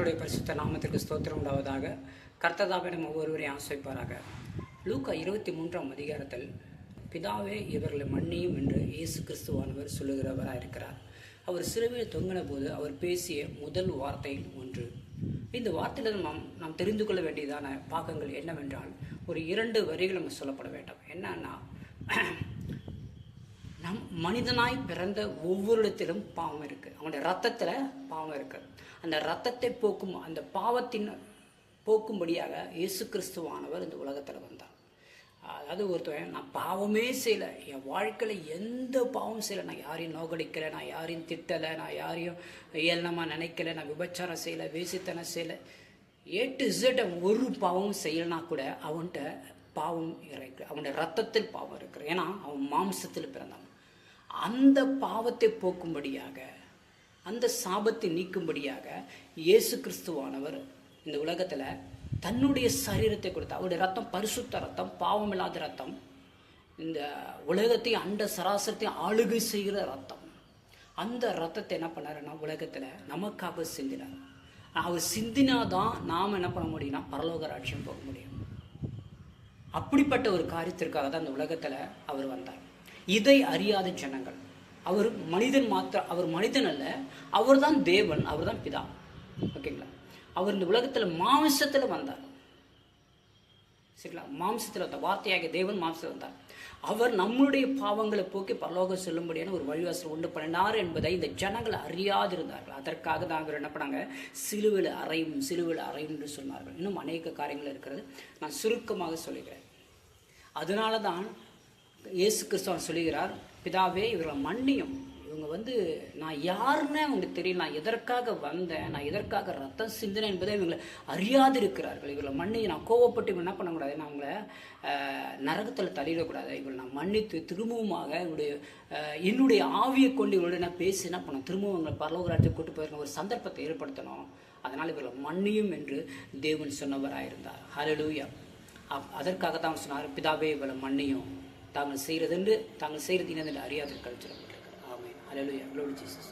கர்த்தருடைய பரிசுத்த நாமத்திற்கு ஸ்தோத்திரம் உண்டாவதாக. கர்த்ததாவே நம்ம ஒவ்வொருவரையும் ஆசைப்பாராக லூக்கா இருபத்தி மூன்றாம் அதிகாரத்தில் பிதாவே இவர்களை மன்னியும் என்று இயேசு கிறிஸ்துவானவர் சொல்லுகிறவராக இருக்கிறார் அவர் சிறுவையில் தொங்கின போது அவர் பேசிய முதல் வார்த்தையில் ஒன்று. இந்த வார்த்தையில் நாம் நாம் தெரிந்து கொள்ள வேண்டியதான பாகங்கள் என்னவென்றால் ஒரு இரண்டு வரிகள் நம்ம சொல்லப்பட வேண்டும். என்னன்னா நம் மனிதனாய் பிறந்த ஒவ்வொருத்திலும் பாவம் இருக்குது அவனுடைய ரத்தத்தில் பாவம் இருக்குது அந்த ரத்தத்தை போக்கும் அந்த பாவத்தின் போக்கும்படியாக இயேசு கிறிஸ்துவானவர் இந்த உலகத்தில் வந்தார். அதாவது ஒருத்தவன் நான் பாவமே செய்யலை. என் வாழ்க்கையில் எந்த பாவம் செய்யலை. நான் யாரையும் நோகடிக்கலை நான் யாரையும் திட்டலை நான் யாரையும் ஏளனமாக நினைக்கல நான் விபச்சாரம் செய்யலை வேசித்தனம் செய்யலை. ஏ டு இசட் ஒரு பாவமும் செய்யலைனா கூட அவன்கிட்ட பாவம் இருக்கு. அவனுடைய ரத்தத்தில் பாவம் இருக்கிறது ஏன்னா அவன் மாம்சத்தில் பிறந்தான். அந்த பாவத்தை போக்கும்படியாக அந்த சாபத்தை நீக்கும்படியாக இயேசு கிறிஸ்துவானவர் இந்த உலகத்தில் தன்னுடைய சரீரத்தை கொடுத்தா அவருடைய ரத்தம் பரிசுத்த ரத்தம் பாவம் இல்லாத ரத்தம் இந்த உலகத்தை அண்ட சராசரத்தை ஆளுகை செய்கிற ரத்தம். அந்த ரத்தத்தை என்ன பண்ணாருன்னா உலகத்தில் நமக்காக சிந்தினார். அவர் சிந்தினாதான் நாம் என்ன பண்ண முடியும்னா பரலோக ராட்சியம் போக முடியும். அப்படிப்பட்ட ஒரு காரியத்திற்காக தான் அந்த உலகத்தில் அவர் வந்தார். இதை அறியாத ஜனங்கள். அவர் மனிதன் மாத்திர அவர் மனிதன் அல்ல அவர் தான் தேவன் அவர் தான் பிதா. ஓகேங்களா? அவர் இந்த உலகத்தில் மாம்சத்தில் வந்தார். சரிங்களா? மாம்சத்தில் வந்தார் வார்த்தையாக தேவன் மாம்சத்தில் வந்தார். அவர் நம்மளுடைய பாவங்களை போக்கி பரலோகம் செல்லும்படியான ஒரு வழிவாசல் உண்டு பண்ணினார் என்பதை இந்த ஜனங்கள் அறியாதிருந்தார்கள். அதற்காக தான் அவர் என்ன பண்ணாங்க? சிலுவில் அறையும் சிலுவில் அறையும் என்று சொன்னார்கள். இன்னும் அநேக காரியங்கள் இருக்கிறது. நான் சுருக்கமாக சொல்லுகிறேன் அதனால தான் இயேசு கிறிஸ்தவன் சொல்லுகிறார் பிதாவே இவர்களை மன்னியும். இவங்க வந்து நான் யாருன்னு அவங்களுக்கு தெரியல. நான் எதற்காக வந்தேன்? நான் எதற்காக ரத்தம் சிந்தினேன் என்பதை இவங்களை அறியாது இருக்கிறார்கள் இவர்களை மன்னி நான் கோவப்பட்டு இவங்க என்ன பண்ணக்கூடாது? நான் அவங்கள நரகத்தில் தள்ளிடக்கூடாது. இவங்களை நான் மன்னித்து திரும்பவுமாக இவருடைய என்னுடைய ஆவியை கொண்டு இவங்களோட நான் பேசி என்ன பண்ண திரும்பவும் அவங்களை பரலோகராஜத்தை கூட்டு போயிருக்க ஒரு சந்தர்ப்பத்தை ஏற்படுத்தணும். அதனால் இவர்களை மன்னியும் என்று தேவன் சொன்னவராயிருந்தார். ஹலலூயா அதற்காக தான் சொன்னார் பிதாவே இவளை மன்னியும். தாங்கள் செய்கிறதென்று தாங்கள் செய்கிறது இன்னது அறியாது அழைச்சிடப்பட்டிருக்கிறார் ஆமே அலையிலுயா எவ்வளோ ஜீசஸ்